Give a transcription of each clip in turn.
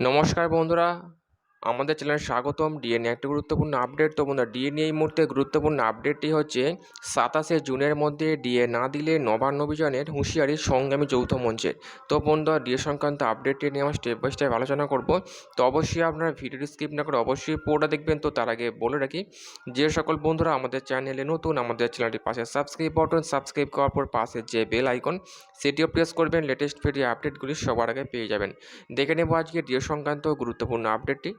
নমস্কার বন্ধুরা আমাদের চ্যানেলে স্বাগতম। ডিএনএ একটি গুরুত্বপূর্ণ আপডেট তো বন্ধুরা, ডিএনএ এই মুহূর্তে গুরুত্বপূর্ণ আপডেটটি হচ্ছে, সাতাশে জুনের মধ্যে ডিএ না দিলে নবান্ন অভিযানের হুঁশিয়ারি সংগ্রামী যৌথ মঞ্চের তো বন্ধুরা, ডিএ সংক্রান্ত আপডেটটি নিয়ে আমরা স্টেপ বাই স্টেপ আলোচনা করব। তো অবশ্যই আপনারা ভিডিওটি স্কিপ না করে অবশ্যই পুরোটা দেখবেন। তো তার আগে বলে রাখি, যে সকল বন্ধুরা আমাদের চ্যানেলে নতুন, আমাদের চ্যানেলটির পাশে সাবস্ক্রাইব বাটন সাবস্ক্রাইব করার পর পাশে যে বেল আইকন সেটিও প্রেস করবেন। লেটেস্ট ভিডিও আপডেটগুলি সবার আগে পেয়ে যাবেন। দেখে নেব আজকে ডিএ সংক্রান্ত গুরুত্বপূর্ণ আপডেটটি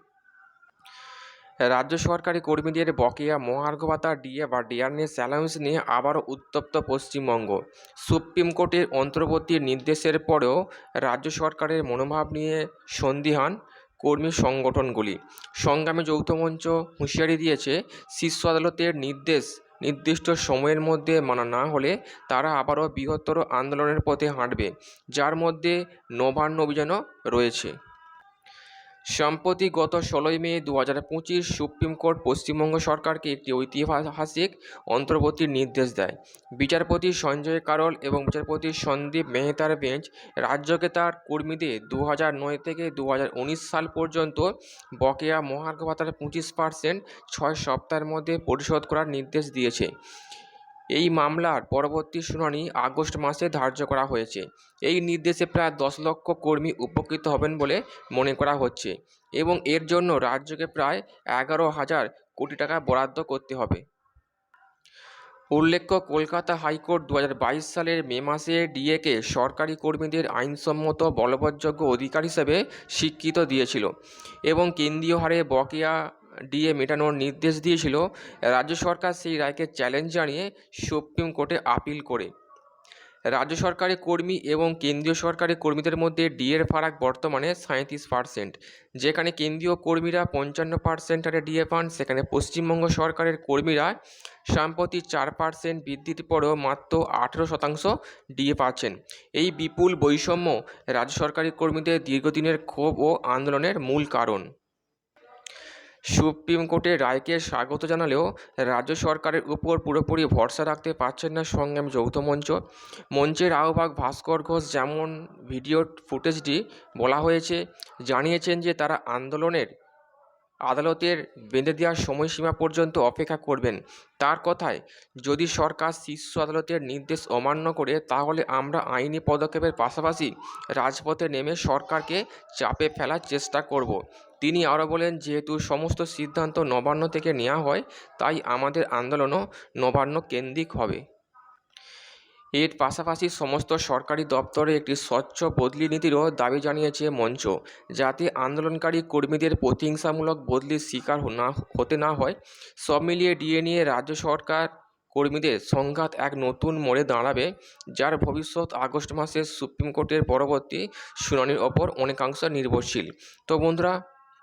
রাজ্য সরকারি কর্মীদের বকেয়া মহার্ঘ ভাতা ডিএ বা ডিয়ারনেস অ্যালাউন্স নিয়ে আবারও উত্তপ্ত পশ্চিমবঙ্গ। সুপ্রিম কোর্টের অন্তর্বর্তী নির্দেশের পরেও রাজ্য সরকারের মনোভাব নিয়ে সন্দিহান কর্মী সংগঠনগুলি। সংগ্রামী যৌথ মঞ্চ হুঁশিয়ারি দিয়েছে, শীর্ষ আদালতের নির্দেশ নির্দিষ্ট সময়ের মধ্যে মানা না হলে তারা আবারও বৃহত্তর আন্দোলনের পথে হাঁটবে, যার মধ্যে নবান্ন অভিযানও রয়েছে। সম্প্রতি গত ষোলোই মে দু হাজার পঁচিশ সুপ্রিম কোর্ট পশ্চিমবঙ্গ সরকারকে একটি ঐতিহাসিক অন্তর্বর্তীর নির্দেশ দেয়। বিচারপতি সঞ্জয় কারল এবং বিচারপতি সন্দীপ মেহতার বেঞ্চ রাজ্যকে তার কর্মীদের দু হাজার নয় থেকে দু হাজার উনিশ সাল পর্যন্ত বকেয়া মহার্ঘ ভাতার পঁচিশ পার্সেন্ট ছয় সপ্তাহের মধ্যে পরিশোধ করার নির্দেশ দিয়েছে। এই মামলার পরবর্তী শুনানি আগস্ট মাসে ধার্য করা হয়েছে। এই নির্দেশে প্রায় দশ লক্ষ কর্মী উপকৃত হবেন বলে মনে করা হচ্ছে এবং এর জন্য রাজ্যকে প্রায় এগারো হাজার কোটি টাকা বরাদ্দ করতে হবে। উল্লেখ্য, কলকাতা হাইকোর্ট দু সালের মে মাসে ডিএকে সরকারি কর্মীদের আইনসম্মত বলবৎযোগ্য অধিকার হিসেবে স্বীকৃত দিয়েছিল এবং কেন্দ্রীয় হারে বকেয়া ডিএ মেটানোর নির্দেশ দিয়েছিল। রাজ্য সরকার সেই রায়কে চ্যালেঞ্জ জানিয়ে সুপ্রিম কোর্টে আপিল করে। রাজ্য সরকারি কর্মী এবং কেন্দ্রীয় সরকারি কর্মীদের মধ্যে ডিএর ফারাক বর্তমানে সাঁইত্রিশ পার্সেন্ট যেখানে কেন্দ্রীয় কর্মীরা পঞ্চান্ন পার্সেন্ট হারে ডিএ পান, সেখানে পশ্চিমবঙ্গ সরকারের কর্মীরা সাম্প্রতিক চার পার্সেন্ট বৃদ্ধির পরেও মাত্র আঠেরো শতাংশ ডিএ পাচ্ছেন। এই বিপুল বৈষম্য রাজ্য সরকারি কর্মীদের দীর্ঘদিনের ক্ষোভ ও আন্দোলনের মূল কারণ। সুপ্রিম কোর্টের রায়কে স্বাগত জানালেও রাজ্য সরকারের উপর পুরোপুরি ভরসা রাখতে পারছেন না সংগ্রাম যৌথ মঞ্চ। মঞ্চের আহ্বায়ক ভাস্কর ঘোষ যেমন ভিডিও ফুটেজটি বলা হয়েছে, জানিয়েছেন যে তারা আন্দোলনের আদালতের বেঁধে দেওয়ার সময়সীমা পর্যন্ত অপেক্ষা করবেন। তার কথায়, যদি সরকার শীর্ষ আদালতের নির্দেশ অমান্য করে, তাহলে আমরা আইনি পদক্ষেপের পাশাপাশি রাজপথে নেমে সরকারকে চাপে ফেলার চেষ্টা করব। তিনি আরও বলেন, যেহেতু সমস্ত সিদ্ধান্ত নবান্ন থেকে নেওয়া হয়, তাই আমাদের আন্দোলনও নবান্ন কেন্দ্রিক হবে। এর পাশাপাশি সমস্ত সরকারি দপ্তরে একটি স্বচ্ছ বদলি নীতিরও দাবি জানিয়েছে মঞ্চ, যাতে আন্দোলনকারী কর্মীদের প্রতিহিংসামূলক বদলির শিকার না, হতে না হয়। সব মিলিয়ে ডিএ নিয়ে রাজ্য সরকার কর্মীদের সংঘাত এক নতুন মোড়ে দাঁড়াবে, যার ভবিষ্যৎ আগস্ট মাসে সুপ্রিম কোর্টের পরবর্তী শুনানির ওপর অনেকাংশ নির্ভরশীল। তো বন্ধুরা